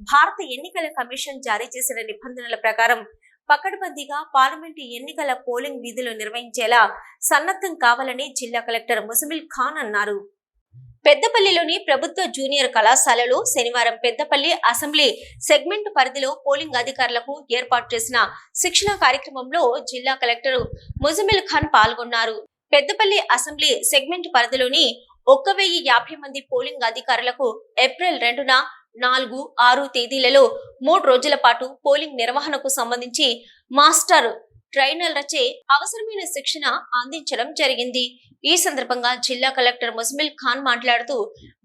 భారత ఎన్నికల కమిషన్ జారీ చేసిన నిబంధనల ప్రకారం పకడ్బందీగా పార్లమెంటు ఎన్నికల పోలింగ్ విధులు నిర్వహించేలా సన్నద్ధం కావాలని జిల్లా కలెక్టర్ ముజమిల్ ఖాన్ అన్నారు. పెద్దపల్లిలోని ప్రభుత్వ జూనియర్ కళాశాలలో శనివారం పెద్దపల్లి అసెంబ్లీ సెగ్మెంట్ పరిధిలో పోలింగ్ అధికారులకు ఏర్పాటు చేసిన శిక్షణ కార్యక్రమంలో జిల్లా కలెక్టర్ ముజమిల్ ఖాన్ పాల్గొన్నారు. పెద్దపల్లి అసెంబ్లీ సెగ్మెంట్ పరిధిలోని ఒక్క వెయ్యి యాభై మంది పోలింగ్ అధికారులకు ఏప్రిల్ రెండున నాలుగు ఆరు తేదీలలో మూడు రోజుల పాటు పోలింగ్ నిర్వహణకు సంబంధించి మాస్టర్ ట్రైనర్లచే అవసరమైన శిక్షణ అందించడం జరిగింది. ఈ సందర్భంగా జిల్లా కలెక్టర్ ముస్మిల్ ఖాన్ మాట్లాడుతూ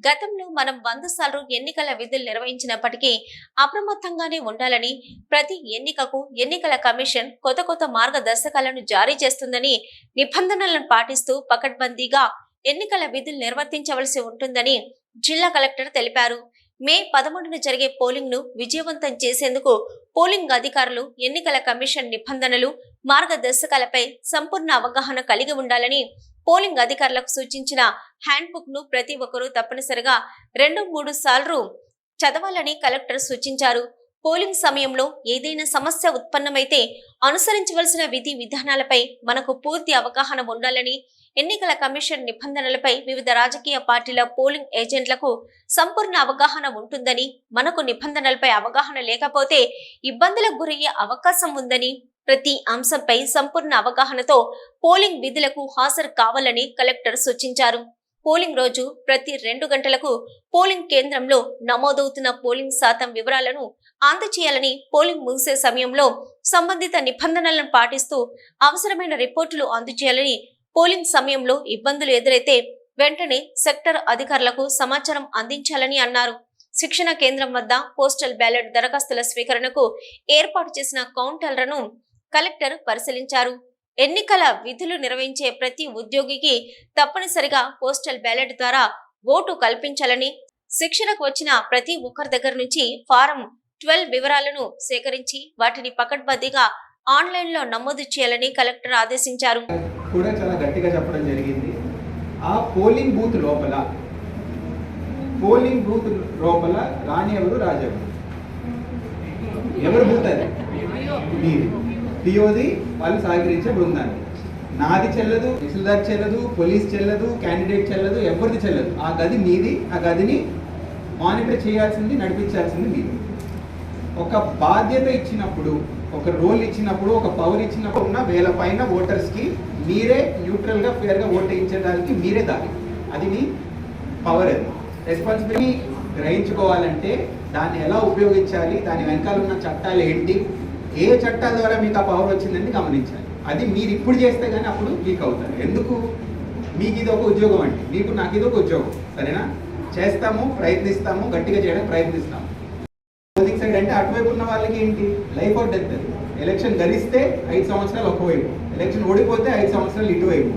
గతంలో మనం వంద సార్లు ఎన్నికల విధులు నిర్వహించినప్పటికీ అప్రమత్తంగానే ఉండాలని ప్రతి ఎన్నికకు ఎన్నికల కమిషన్ కొత్త కొత్త మార్గదర్శకాలను జారీ చేస్తుందని నిబంధనలను పాటిస్తూ పకడ్బందీగా ఎన్నికల విధులు నిర్వర్తించవలసి ఉంటుందని జిల్లా కలెక్టర్ తెలిపారు. మే పదమూడున జరిగే పోలింగ్ను విజయవంతం చేసేందుకు పోలింగ్ అధికారులు ఎన్నికల కమిషన్ నిబంధనలు మార్గదర్శకాలపై సంపూర్ణ అవగాహన కలిగి ఉండాలని పోలింగ్ అధికారులకు సూచించిన హ్యాండ్బుక్ను ను ప్రతి ఒక్కరూ తప్పనిసరిగా రెండు మూడు సార్లు చదవాలని కలెక్టర్ సూచించారు. పోలింగ్ సమయంలో ఏదైనా సమస్య ఉత్పన్నమైతే అనుసరించవలసిన విధి విధానాలపై మనకు పూర్తి అవగాహన ఉండాలని ఎన్నికల కమిషన్ నిబంధనలపై వివిధ రాజకీయ పార్టీల పోలింగ్ ఏజెంట్లకు సంపూర్ణ అవగాహన ఉంటుందని మనకు నిబంధనలపై అవగాహన లేకపోతే ఇబ్బందులకు గురయ్యే అవకాశం ఉందని ప్రతి అంశంపై సంపూర్ణ అవగాహనతో పోలింగ్ విధులకు హాజరు కావాలని కలెక్టర్ సూచించారు. పోలింగ్ రోజు ప్రతి రెండు గంటలకు పోలింగ్ కేంద్రంలో నమోదవుతున్న పోలింగ్ శాతం వివరాలను అందచేయాలని పోలింగ్ ముగిసే సమయంలో సంబంధిత నిబంధనలను పాటిస్తూ అవసరమైన రిపోర్టులు అందజేయాలని పోలింగ్ సమయంలో ఇబ్బందులు ఎదురైతే వెంటనే సెక్టర్ అధికారులకు సమాచారం అందించాలని అన్నారు. శిక్షణ కేంద్రం వద్ద పోస్టల్ బ్యాలెట్ దరఖాస్తుల స్వీకరణకు ఏర్పాటు చేసిన కౌంటర్లను కలెక్టర్ పరిశీలించారు. ఎన్నికల విధులు నిర్వహించే ప్రతి ఉద్యోగికి తప్పనిసరిగా పోస్టల్ బ్యాలెట్ ద్వారా ఓటు కల్పించాలని శిక్షణకు వచ్చిన ప్రతి ఒక్కరి దగ్గర నుంచి ఫారం ట్వెల్వ్ వివరాలను సేకరించి వాటిని పకడ్బందీగా ఆన్లైన్లో నమోదు చేయాలని కలెక్టర్ ఆదేశించారు. కూడా చాలా గట్టిగా చెప్పడం జరిగింది. ఆ పోలింగ్ బూత్ లోపల పోలింగ్ బూత్ లోపల రాణి ఎవరు? రాజెవరు ఎవరు బూత్ అది? మీది పిఓది వాళ్ళు సహకరించే బృందాన్ని. నాది చెల్లదు తహసీల్దార్ చెల్లదు పోలీస్ చెల్లదు క్యాండిడేట్ చెల్లదు ఎవరిది చెల్లదు. ఆ గది మీది ఆ గదిని మానిటర్ చేయాల్సింది నడిపించాల్సింది మీది. ఒక బాధ్యత ఇచ్చినప్పుడు ఒక రోల్ ఇచ్చినప్పుడు ఒక పవర్ ఇచ్చినప్పుడు ఉన్న వేల పైన ఓటర్స్కి మీరే న్యూట్రల్గా ఫేర్గా ఓట్ వేయించడానికి మీరే దారి. అది మీ పవర్ అది రెస్పాన్సిబిలిటీ గ్రహించుకోవాలంటే దాన్ని ఎలా ఉపయోగించాలి దాని వెనకాల ఉన్న చట్టాలు ఏంటి ఏ చట్టాల ద్వారా మీకు ఆ పవర్ వచ్చిందని గమనించాలి. అది మీరు ఇప్పుడు చేస్తే కానీ అప్పుడు మీకు అవుతారు ఎందుకు? మీకు ఇది ఒక ఉద్యోగం అండి. మీకు నాకు ఇది ఒక ఉద్యోగం. సరేనా? చేస్తాము ప్రయత్నిస్తాము గట్టిగా చేయడానికి ప్రయత్నిస్తాము. అంటే అటువైపు ఉన్న వాళ్ళకి ఏంటి? లైఫ్ ఆర్ డెత్ ఎలక్షన్ గరిస్తే ఐదు సంవత్సరాలు ఒకవైపు. ఎలక్షన్ ఓడిపోతే ఐదు సంవత్సరాలు ఇటువైపు.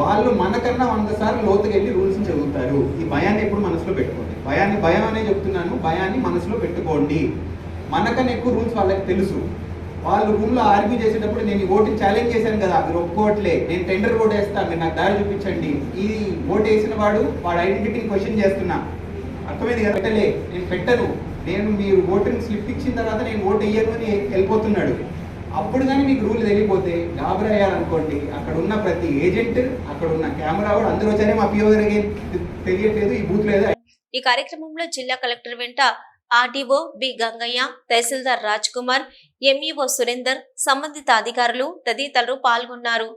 వాళ్ళు మనకన్నా వంద సార్లు లోతుకి వెళ్ళి రూల్స్ చదువుతారు. ఈ భయాన్ని ఎప్పుడు మనసులో పెట్టుకోండి. భయాన్ని భయం అనే చెప్తున్నాను. భయాన్ని మనసులో పెట్టుకోండి. మనకన్నా ఎక్కువ రూల్స్ వాళ్ళకి తెలుసు. వాళ్ళు రూమ్లో ఆర్గ్యూ చేసేటప్పుడు నేను ఈ ఛాలెంజ్ చేశాను కదా మీరు ఒప్పుకోవట్లే. నేను టెండర్ ఓట్ వేస్తాను మీరు నాకు దారి చూపించండి. ఈ ఓటు వేసిన వాడు వాడు ఐడెంటిటీని క్వశ్చన్ చేస్తున్నా. అర్థమైంది కదా? పెట్టలే. నేను పెట్టను. నేను మీరు ఓటింగ్ స్లిప్ ఇచ్చిన తర్వాత నేను ఓటు వేయను అని వెళ్ళిపోతున్నాడు. అప్పుడు కానీ మీకు రూల్ తెలియపోతే గాబరయ్యారనుకోండి అక్కడ ఉన్న ప్రతి ఏజెంట్ అక్కడ ఉన్న కెమెరా కూడా అందరూ వచ్చారే మా పిఓ తెలియట్లేదు ఈ బూత్ లేదు ఈ కార్యక్రమంలో జిల్లా కలెక్టర్ వెంట RDO B Gangaiah tahsildar Raj Kumar MEO Surender సంబంధిత అధికారులు తదితరులు పాల్గొన్నారు.